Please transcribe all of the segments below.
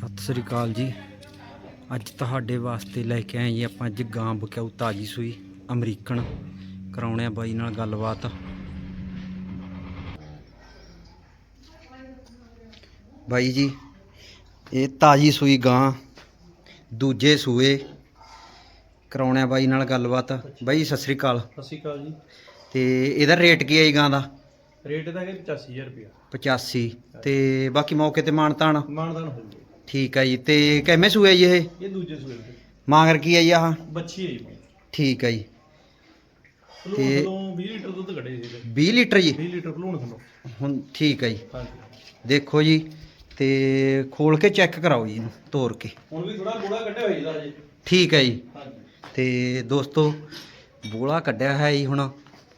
ਸਤਿ ਸ੍ਰੀ ਅਕਾਲ ਜੀ। ਅੱਜ ਤੁਹਾਡੇ ਵਾਸਤੇ ਲੈ ਕੇ ਆਏ ਜੀ ਆਪਾਂ ਅੱਜ ਗਾਂ ਬਕਿਆਊ ਤਾਜੀ ਸੂਈ ਅਮਰੀਕਨ। ਕਰਾਉਣੇ ਆ ਬਾਈ ਨਾਲ ਗੱਲਬਾਤ। ਬਾਈ ਜੀ ਇਹ ਤਾਜੀ ਸੂਈ ਗਾਂ ਦੂਜੇ ਸੂਏ। ਕਰਾਉਣੇ ਆ ਬਾਈ ਨਾਲ ਗੱਲਬਾਤ। ਬਾਈ ਸਤਿ ਸ੍ਰੀ ਅਕਾਲ। ਸਤਿ ਸ਼੍ਰੀ ਅਕਾਲ ਜੀ। ਤੇ ਇਹਦਾ ਰੇਟ ਕੀ ਹੈ ਜੀ ਗਾਂ ਦਾ? ਰੇਟ ਇਹਦਾ ਹੈ 85000 ਰੁਪਇਆ। 85 ਤੇ ਬਾਕੀ ਮੌਕੇ ਤੇ ਮਾਨਤਾਨ ਮਾਨਦਾਨ ਹੋ ਜੀ। ਠੀਕ ਹੈ ਜੀ ਤੇ ਕਿਵੇਂ ਸੂਏ ਜੀ ਇਹ? ਇਹ ਦੂਜੇ ਸੂਏ ਦੇ ਮਾਂਗਰ ਕੀ ਹੈ ਜੀ ਆਹ? ਬੱਚੀ ਹੈ ਜੀ ਠੀਕ ਹੈ ਜੀ। ਤੇ- ਥੱਲੋਂ 20 ਲੀਟਰ ਦੁੱਧ ਕੱਢੇ ਜੀ ਇਹਦੇ। 20 ਲੀਟਰ ਜੀ? 20 ਲੀਟਰ ਫਲੂਣ ਥੱਲੋਂ। ਹੁਣ ਠੀਕ ਹੈ ਜੀ। ਹਾਂਜੀ। ਦੇਖੋ ਜੀ ਤੇ ਖੋਲ ਕੇ ਚੈੱਕ ਕਰਾਓ ਜੀ ਇਹਨੂੰ ਤੋੜ ਕੇ। ਹੁਣ ਵੀ ਥੋੜਾ ਗੋਲਾ ਕੱਢਿਆ ਹੋਇਆ ਇਹਦਾ ਜੀ ਠੀਕ ਹੈ ਜੀ। ਹਾਂਜੀ। ਤੇ ਦੋਸਤੋ ਬੋਲਾ ਕੱਢਿਆ ਹੈ ਜੀ ਹੁਣ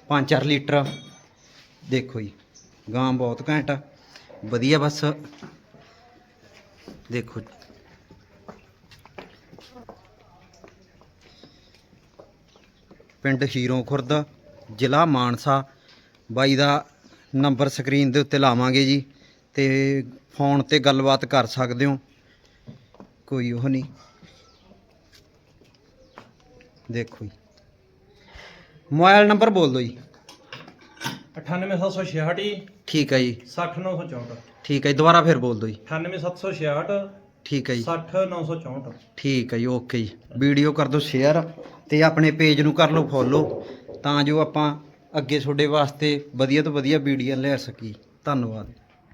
5-4 ਲੀਟਰ। ਦੇਖੋ ਜੀ ਗਾਂ ਬਹੁਤ ਘੈਂਟ ਆ। ਵਧੀਆ ਬਸ। ਦੇਖੋ। ਪਿੰਡ ਹੀਰੋ ਖੁਰਦ ਜ਼ਿਲ੍ਹਾ ਮਾਨਸਾ। ਬਾਈ ਦਾ ਨੰਬਰ ਸਕਰੀਨ ਦੇ ਉੱਤੇ ਲਾਵਾਂਗੇ ਜੀ ਤੇ ਫੋਨ ਤੇ ਗੱਲਬਾਤ ਕਰ ਸਕਦੇ ਹੋ। ਕੋਈ ਉਹ ਨਹੀਂ। ਦੇਖੋ ਜੀ। ਮੋਬਾਈਲ ਨੰਬਰ ਬੋਲ ਦਿਓ ਜੀ। 98766 ਠੀਕ ਹੈ ਜੀ। 60964 ਠੀਕ ਹੈ ਜੀ ਦੁਬਾਰਾ ਫਿਰ ਬੋਲ ਦਿਓ ਜੀ। 98766 ਠੀਕ ਹੈ ਜੀ। 60964 ਠੀਕ ਹੈ ਜੀ ਓਕੇ ਜੀ। ਵੀਡੀਓ ਕਰ ਦਿਓ ਸ਼ੇਅਰ ਤੇ ਆਪਣੇ ਪੇਜ ਨੂੰ ਕਰ ਲਓ ਫੋਲੋ ਤਾਂ ਜੋ ਆਪਾਂ ਅੱਗੇ ਤੁਹਾਡੇ ਵਾਸਤੇ ਵਧੀਆ ਤੋਂ ਵਧੀਆ ਵੀਡੀਓ ਲੈ ਸਕੀਏ। ਧੰਨਵਾਦ।